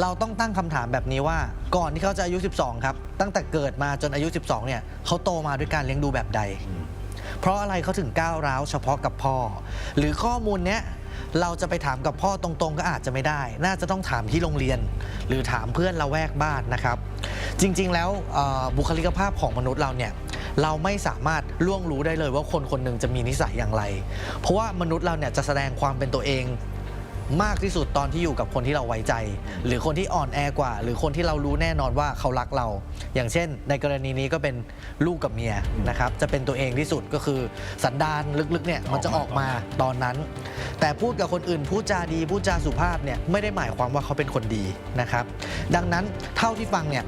เราต้องตั้งคำถามแบบนี้ว่า ก่อนที่เขาจะอายุ 12 ครับ ตั้งแต่เกิดมาจนอายุ 12 เนี่ยเขาโตมาด้วยการเลี้ยงดูแบบใด เพราะอะไรเขาถึงก้าวร้าวเฉพาะกับพ่อ หรือข้อมูลเนี้ยเราจะไปถามกับพ่อตรงๆ ก็อาจจะไม่ได้ น่าจะต้องถามที่โรงเรียน หรือถามเพื่อนละแวกบ้านนะครับ จริงๆ แล้วเอ่อบุคลิกภาพของมนุษย์เราเนี่ย เราไม่สามารถล่วงรู้ได้เลยว่าคนคนหนึ่งจะมีนิสัยอย่างไร เพราะว่ามนุษย์เราเนี่ยจะแสดงความเป็นตัวเอง มากที่สุดตอนที่อยู่กับคนที่เราไว้ใจ หรือคนที่อ่อนแอกว่า หรือคนที่เรารู้แน่นอนว่าเขารักเรา อย่างเช่น ในกรณีนี้ก็เป็นลูกกับเมียนะครับจะเป็นตัวเองที่สุดก็คือสันดานลึกๆเนี่ยมันจะออกมาตอนนั้น แต่พูดกับคนอื่นพูดจาดีพูดจาสุภาพเนี่ยไม่ได้หมายความว่าเขาเป็นคนดีนะครับ ดังนั้นเท่าที่ฟังเนี่ย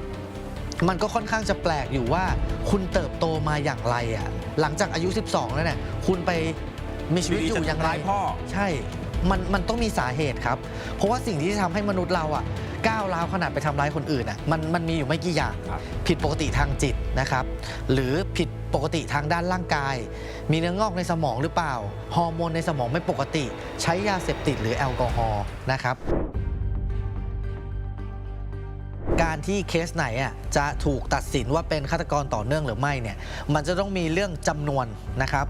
มันก็ค่อนข้างจะแปลกอยู่ว่าคุณเติบโตมาอย่างไรอะหลังจากอายุ 12 แล้วเนี่ยคุณไปมีชีวิตอยู่อย่างไรทำร้ายพ่อใช่ มันมันต้องมีสาเหตุครับ เพราะว่าสิ่งที่ทำให้มนุษย์เราอะก้าวร้าวขนาดไปทำร้ายคนอื่นอะมันมันมีอยู่ไม่กี่อย่าง ครับ ผิดปกติทางจิตนะครับ หรือผิดปกติทางด้านร่างกาย มีเนื้องอกในสมองหรือเปล่า ฮอร์โมนในสมองไม่ปกติ ใช้ยาเสพติดหรือแอลกอฮอล์นะครับ การที่เคสไหนอะจะถูกตัดสินว่าเป็นฆาตกรต่อเนื่องหรือไม่เนี่ยมันจะต้องมีเรื่องจำนวนนะครับ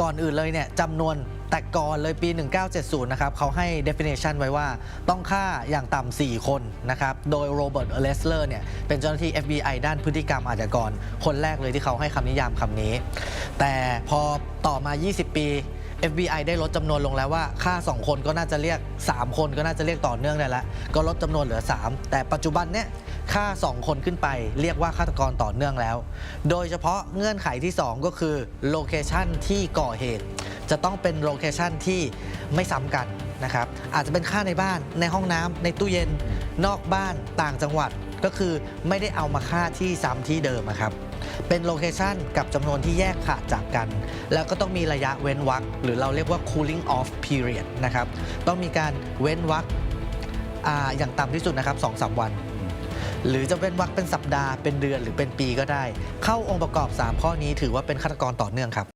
ก่อนอื่นเลยเนี่ยจำนวน แต่ก่อนเลยปี 1970 นะครับเขาให้ definition ไว้ว่าต้องฆ่าอย่างต่ำ 4 คนนะครับ โดยโรเบิร์ต เลสเลอร์ เนี่ย เป็นเจ้าหน้าที่ FBI ด้านพฤติกรรมอาชญากร คนแรกเลยที่เขาให้คำนิยามคำนี้ แต่พอต่อมา 20 ปี FBI ได้ลดจำนวนลงแล้วว่าค่า 2 คนก็น่าจะเรียก 3 คนก็น่าจะเรียกต่อเนื่องได้แล้ว ก็ลดจำนวนเหลือ 3 แต่ปัจจุบันเนี่ยค่า 2 คนขึ้นไป เรียกว่าฆาตกรต่อเนื่องแล้ว โดยเฉพาะเงื่อนไขที่ 2 ก็คือโลเคชันที่ก่อเหตุ จะต้องเป็นโลเคชันที่ไม่ซ้ำกันนะครับอาจจะเป็นค่าในบ้านในห้องน้ำในตู้เย็นนอกบ้านต่างจังหวัดก็คือไม่ได้เอามาฆ่าที่ซ้ำที่เดิมครับเป็นโลเคชันกับจำนวนที่แยกขาดจากกัน แล้วก็ต้องมีระยะเว้นวรรคหรือเราเรียกว่า cooling off period นะครับต้องมีการเว้นวรรคออย่างต่ำที่สุดนะครับ2-3วัน หรือจะเว้นวรรคเป็นสัปดาห์เป็นเดือนหรือเป็นปีก็ได้ เข้าองค์ประกอบ 3 ข้อนี้ถือว่าเป็นฆาตกรต่อเนื่องครับ